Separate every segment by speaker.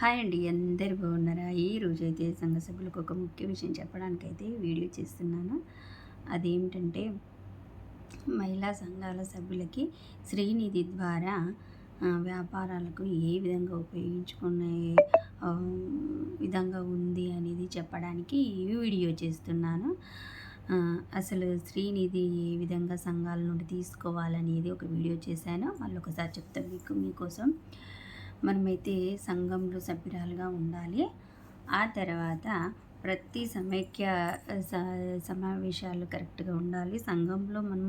Speaker 1: Hi అండి అందరు బాగున్నారా? ఈ రోజు అయితే సంఘ సభ్యులకు ఒక ముఖ్య విషయం చెప్పడానికి అయితే వీడియో చేస్తున్నాను. అదేమిటంటే మహిళా సంఘాల సభ్యులకి శ్రీనిధి ద్వారా వ్యాపారాలకు ఏ విధంగా ఉపయోగించుకునే విధంగా ఉంది అనేది చెప్పడానికి ఈ వీడియో చేస్తున్నాను. అసలు శ్రీనిధి ఏ విధంగా సంఘాల నుండి తీసుకోవాలనేది ఒక వీడియో చేశాను. మళ్ళీ ఒకసారి చెప్తాను మీకు మీకోసం. మనమైతే సంఘంలో సభ్యురాలుగా ఉండాలి. ఆ తర్వాత ప్రతి సమైక్య సమావేశాలు కరెక్ట్గా ఉండాలి. సంఘంలో మనం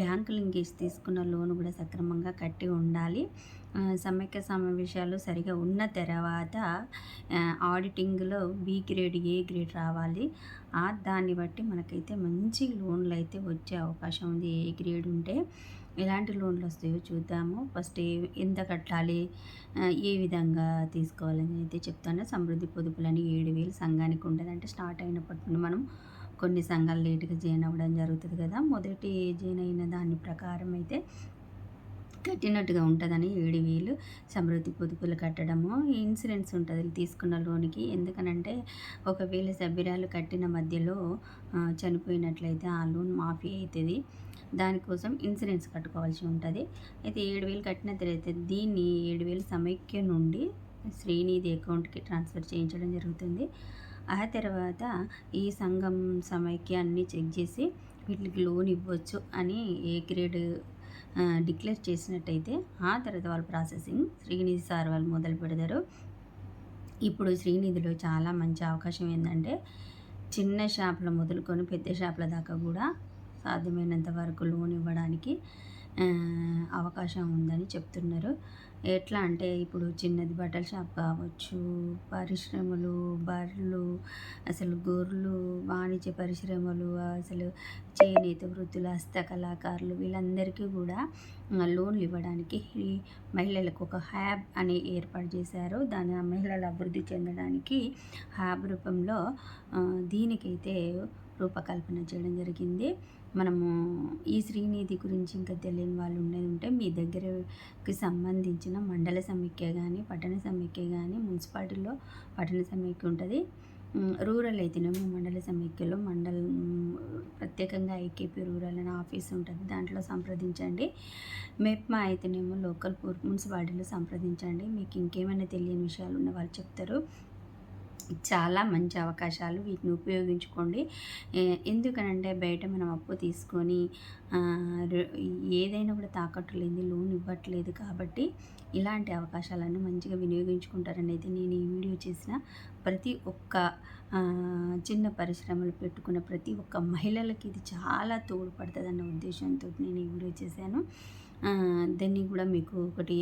Speaker 1: బ్యాంకు లింకేజ్ తీసుకున్న లోన్ కూడా సక్రమంగా కట్టి ఉండాలి. సమైక్య సమావేశాలు సరిగా ఉన్న తర్వాత ఆడిటింగ్లో బి గ్రేడ్ ఏ గ్రేడ్ రావాలి. ఆ దాన్ని బట్టి మనకైతే మంచి లోన్లు అయితే వచ్చే అవకాశం ఉంది. ఏ గ్రేడ్ ఉంటే ఎలాంటి లోన్లు వస్తాయో చూద్దాము. ఫస్ట్ ఏ ఎంత కట్టాలి ఏ విధంగా తీసుకోవాలని అయితే చెప్తాను. సమృద్ధి పొదుపులని ఏడు వేలు సంఘానికి ఉండదంటే అంటే స్టార్ట్ అయినప్పటి నుండి మనం కొన్ని సంఘాలు లేటుగా జాయిన్ అవ్వడం జరుగుతుంది కదా. మొదటి జాయిన్ అయిన దాని ప్రకారం అయితే కట్టినట్టుగా ఉంటుందని ఏడు వేలు సమృద్ధి పొదుపులు కట్టడము. ఇన్సూరెన్స్ ఉంటుంది తీసుకున్న లోన్కి. ఎందుకనంటే ఒకవేళ సభ్యురాలు కట్టిన మధ్యలో చనిపోయినట్లయితే ఆ లోన్ మాఫీ అవుతుంది. దానికోసం ఇన్సూరెన్స్ కట్టుకోవాల్సి ఉంటుంది. అయితే ఏడు వేలు కట్టిన తర్వాత దీన్ని ఏడు వేలు సమైక్య నుండి శ్రీనిధి అకౌంట్కి ట్రాన్స్ఫర్ చేయించడం జరుగుతుంది. ఆ తర్వాత ఈ సంఘం సమైక్య అన్నీ చెక్ చేసి వీటికి లోన్ ఇవ్వచ్చు అని ఏ గ్రేడ్ డిక్లేర్ చేసినట్టయితే ఆ తర్వాత వాళ్ళ ప్రాసెసింగ్ శ్రీనిధి సార్ వాళ్ళు మొదలు పెడతారు. ఇప్పుడు శ్రీనిధిలో చాలా మంచి అవకాశం ఏంటంటే చిన్న షాపుల మొదలుకొని పెద్ద షాపుల దాకా కూడా సాధ్యమైనంత వరకు లోన్ ఇవ్వడానికి అవకాశం ఉందని చెప్తున్నారు. ఎట్లా అంటే ఇప్పుడు చిన్నది బట్టల షాప్ కావచ్చు పరిశ్రమలు బర్రెలు అసలు గొర్రెలు వాణిజ్య పరిశ్రమలు అసలు చేనేత వృత్తులు హస్తకళాకారులు వీళ్ళందరికీ కూడా లోన్లు ఇవ్వడానికి మహిళలకు ఒక హ్యాబ్ అని ఏర్పాటు చేశారు. దాని మహిళలు అభివృద్ధి చెందడానికి హ్యాబ్ రూపంలో దీనికైతే రూపకల్పన చేయడం జరిగింది. మనము ఈ శ్రీనిధి గురించి ఇంకా తెలియని వాళ్ళు ఉండేది ఉంటే మీ దగ్గరకి సంబంధించిన మండల సమైక్య కానీ పట్టణ సమైక్య కానీ మున్సిపాలిటీలో పట్టణ సమైక్య ఉంటుంది. రూరల్ అయితేనేమో మండల సమైక్యలో మండల ప్రత్యేకంగా ఐకేపీ రూరల్ అనే ఆఫీస్ ఉంటుంది. దాంట్లో సంప్రదించండి. మెప్మా అయితేనేమో లోకల్ మున్సిపాలిటీలో సంప్రదించండి. మీకు ఇంకేమైనా తెలియని విషయాలు ఉన్న వాళ్ళు చెప్తారు. చాలా మంచి అవకాశాలు వీటిని ఉపయోగించుకోండి. ఎందుకనంటే బయట మనం అప్పు తీసుకొని ఏదైనా కూడా తాకట్టు లేని లోన్ ఇవ్వట్లేదు కాబట్టి ఇలాంటి అవకాశాలను మంచిగా వినియోగించుకుంటారనేది నేను ఈ వీడియో చేసిన ప్రతి ఒక్క చిన్న పరిశ్రమలు పెట్టుకున్న ప్రతి ఒక్క మహిళలకి ఇది చాలా తోడ్పడుతుంది అన్న ఉద్దేశంతో నేను ఈ వీడియో చేశాను. దాన్ని కూడా మీకు ఒకటి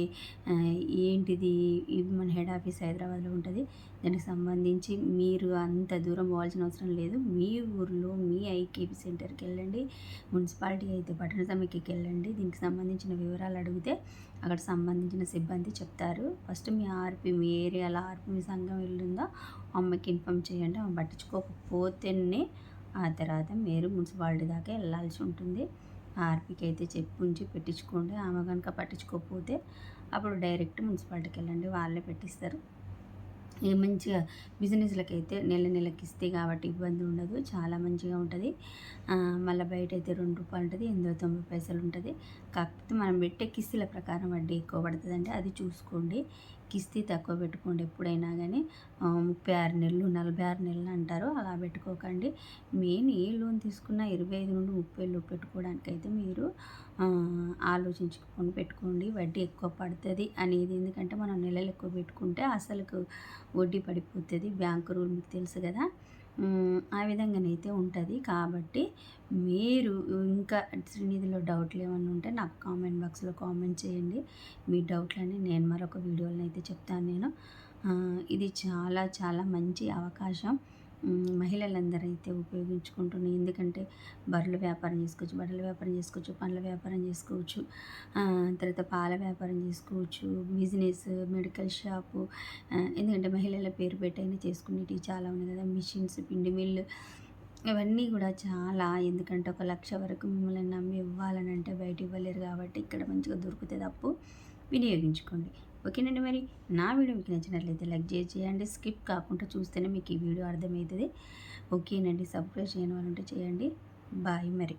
Speaker 1: ఏంటిది? మన హెడ్ ఆఫీస్ హైదరాబాద్లో ఉంటుంది. దానికి సంబంధించి మీరు అంత దూరం పోవాల్సిన అవసరం లేదు. మీ ఊర్లో మీ ఐకేపీ సెంటర్కి వెళ్ళండి. మున్సిపాలిటీ అయితే పట్టణ సమైక్యకి వెళ్ళండి. దీనికి సంబంధించిన వివరాలు అడిగితే అక్కడ సంబంధించిన సిబ్బంది చెప్తారు. ఫస్ట్ మీ ఆర్పి మీ ఏరియాలో ఆర్పి మీ సంఘం వెళ్ళిందో? అమ్మకి ఇన్ఫామ్ చేయండి. ఆమె పట్టించుకోకపోతేనే ఆ తర్వాత మీరు మున్సిపాలిటీ దాకా వెళ్ళాల్సి ఉంటుంది. ఆర్పికి అయితే చెప్పి ఉంచి పెట్టించుకోండి. ఆమె కనుక పట్టించుకోకపోతే అప్పుడు డైరెక్ట్ మున్సిపాలిటీకి వెళ్ళండి. వాళ్ళే పెట్టిస్తారు. ఏ మంచిగా బిజినెస్లకి అయితే నెల నెలకి ఇస్తే కాబట్టి ఇబ్బంది ఉండదు. చాలా మంచిగా ఉంటుంది. మళ్ళీ బయట అయితే రెండు రూపాయలు ఉంటుంది ఎనిమిది తొంభై పైసలు ఉంటుంది. కాకపోతే మనం పెట్టే కిస్తీల ప్రకారం వడ్డీ ఎక్కువ పడుతుంది అంటే అది చూసుకోండి. కిస్తీ తక్కువ పెట్టుకోండి ఎప్పుడైనా కానీ ముప్పై ఆరు నెలలు నలభై ఆరు నెలలు అంటారు. అలా పెట్టుకోకండి. మెయిన్ ఏ లోన్ తీసుకున్నా ఇరవై ఐదు నుండి ముప్పై లోపు పెట్టుకోవడానికి అయితే మీరు ఆలోచించుకొని పెట్టుకోండి. వడ్డీ ఎక్కువ పడుతుంది అనేది ఎందుకంటే మనం నెలలు ఎక్కువ పెట్టుకుంటే అసలుకు వడ్డీ పడిపోతుంది. బ్యాంకు రూల్ మీకు తెలుసు కదా. ఆ విధంగానైతే ఉంటుంది. కాబట్టి మీరు ఇంకా శ్రీనిధిలో డౌట్లు ఏమైనా ఉంటే నాకు కామెంట్ బాక్స్లో కామెంట్ చేయండి. మీ డౌట్లని నేను మరొక వీడియోలను అయితే చెప్తాను నేను. ఇది చాలా చాలా మంచి అవకాశం. మహిళలందరూ అయితే ఉపయోగించుకుంటున్నాయి. ఎందుకంటే బర్రెల వ్యాపారం చేసుకోవచ్చు బట్టల వ్యాపారం చేసుకోవచ్చు పండ్ల వ్యాపారం చేసుకోవచ్చు తర్వాత పాల వ్యాపారం చేసుకోవచ్చు బిజినెస్ మెడికల్ షాపు ఎందుకంటే మహిళల పేరు పెట్టైనా చేసుకునేవి చాలా ఉన్నాయి కదా. మిషన్స్ పిండి మిల్లు ఇవన్నీ కూడా చాలా ఎందుకంటే ఒక లక్ష వరకు మిమ్మల్ని నమ్మి ఇవ్వాలని అంటే బయట ఇవ్వలేరు కాబట్టి ఇక్కడ మంచిగా దొరుకుతుంది అప్పు వినియోగించుకోండి. ఓకేనండి మరి? నా వీడియో మీకు నచ్చినట్లయితే లైక్ చేయండి. స్కిప్ కాకుండా చూస్తేనే మీకు ఈ వీడియో అర్థమవుతుంది. ఓకేనండి. సబ్స్క్రైబ్ చేయని వాళ్ళు ఉంటే చేయండి. బాయ్ మరి.